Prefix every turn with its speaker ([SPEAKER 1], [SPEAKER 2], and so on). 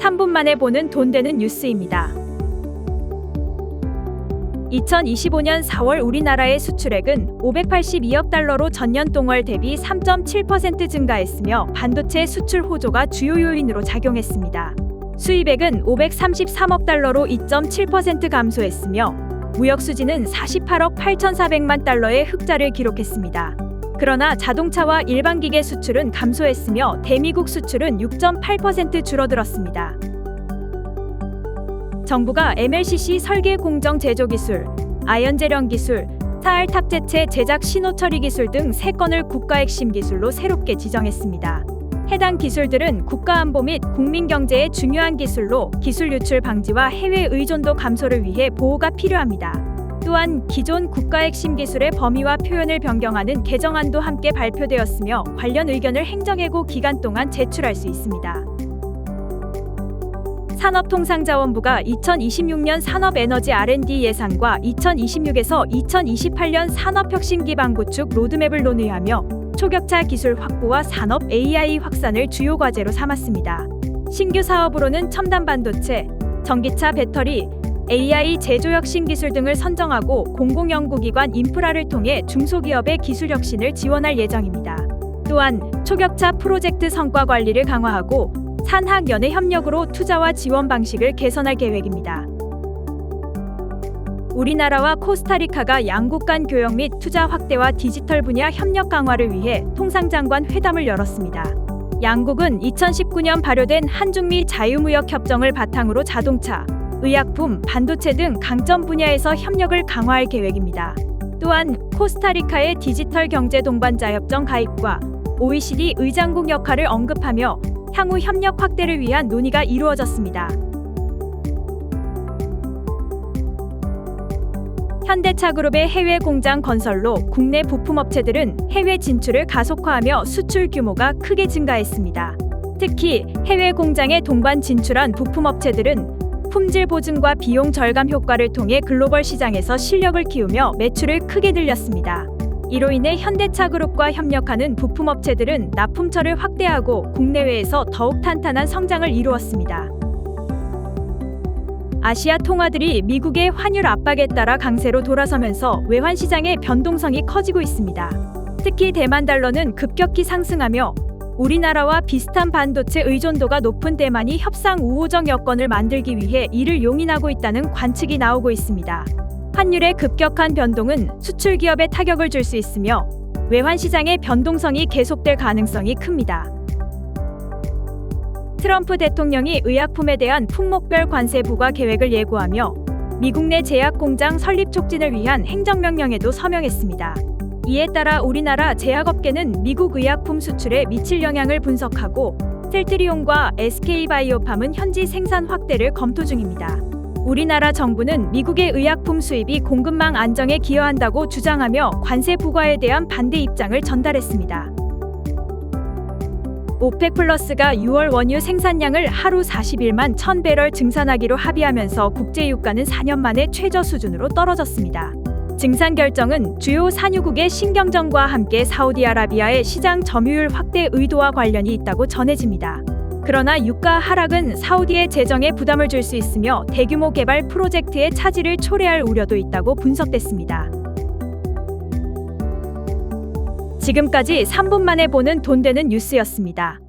[SPEAKER 1] 3분 만에 보는 돈 되는 뉴스입니다. 2025년 4월 우리나라의 수출액은 582억 달러로 전년 동월 대비 3.7% 증가했으며 반도체 수출 호조가 주요 요인으로 작용했습니다. 수입액은 533억 달러로 2.7% 감소했으며 무역 수지는 48억 8,400만 달러의 흑자를 기록했습니다. 그러나 자동차와 일반 기계 수출은 감소했으며 대미국 수출은 6.8% 줄어들었습니다. 정부가 MLCC 설계 공정 제조 기술, 아연 재련 기술, 사알 탑재체 제작 신호 처리 기술 등 3건을 국가 핵심 기술로 새롭게 지정했습니다. 해당 기술들은 국가 안보 및 국민 경제에 중요한 기술로 기술 유출 방지와 해외 의존도 감소를 위해 보호가 필요합니다. 또한 기존 국가 핵심 기술의 범위와 표현을 변경하는 개정안도 함께 발표되었으며 관련 의견을 행정예고 기간 동안 제출할 수 있습니다. 산업통상자원부가 2026년 산업에너지 R&D 예산과 2026에서 2028년 산업혁신기반 구축 로드맵을 논의하며 초격차 기술 확보와 산업 AI 확산을 주요 과제로 삼았습니다. 신규 사업으로는 첨단 반도체, 전기차 배터리, AI 제조 혁신 기술 등을 선정하고 공공연구기관 인프라를 통해 중소기업의 기술 혁신을 지원할 예정입니다. 또한 초격차 프로젝트 성과 관리를 강화하고 산학연의 협력으로 투자와 지원 방식을 개선할 계획입니다. 우리나라와 코스타리카가 양국 간 교역 및 투자 확대와 디지털 분야 협력 강화를 위해 통상장관 회담을 열었습니다. 양국은 2019년 발효된 한중미 자유무역 협정을 바탕으로 자동차, 의약품, 반도체 등 강점 분야에서 협력을 강화할 계획입니다. 또한 코스타리카의 디지털 경제 동반자 협정 가입과 OECD 의장국 역할을 언급하며 향후 협력 확대를 위한 논의가 이루어졌습니다. 현대차그룹의 해외 공장 건설로 국내 부품업체들은 해외 진출을 가속화하며 수출 규모가 크게 증가했습니다. 특히 해외 공장에 동반 진출한 부품업체들은 품질 보증과 비용 절감 효과를 통해 글로벌 시장에서 실력을 키우며 매출을 크게 늘렸습니다. 이로 인해 현대차 그룹과 협력하는 부품 업체들은 납품처를 확대하고 국내외에서 더욱 탄탄한 성장을 이루었습니다. 아시아 통화들이 미국의 환율 압박에 따라 강세로 돌아서면서 외환 시장의 변동성이 커지고 있습니다. 특히 대만 달러는 급격히 상승하며 우리나라와 비슷한 반도체 의존도가 높은 대만이 협상 우호적 여건을 만들기 위해 이를 용인하고 있다는 관측이 나오고 있습니다. 환율의 급격한 변동은 수출 기업에 타격을 줄 수 있으며 외환 시장의 변동성이 계속될 가능성이 큽니다. 트럼프 대통령이 의약품에 대한 품목별 관세 부과 계획을 예고하며 미국 내 제약 공장 설립 촉진을 위한 행정명령에도 서명했습니다. 이에 따라 우리나라 제약업계는 미국 의약품 수출에 미칠 영향을 분석하고 셀트리온과 SK바이오팜은 현지 생산 확대를 검토 중입니다. 우리나라 정부는 미국의 의약품 수입이 공급망 안정에 기여한다고 주장하며 관세 부과에 대한 반대 입장을 전달했습니다. 오펙 플러스가 6월 원유 생산량을 하루 41만 1000배럴 증산하기로 합의하면서 국제 유가는 4년 만에 최저 수준으로 떨어졌습니다. 증산 결정은 주요 산유국의 신경전과 함께 사우디아라비아의 시장 점유율 확대 의도와 관련이 있다고 전해집니다. 그러나 유가 하락은 사우디의 재정에 부담을 줄 수 있으며 대규모 개발 프로젝트의 차질을 초래할 우려도 있다고 분석됐습니다. 지금까지 3분 만에 보는 돈 되는 뉴스였습니다.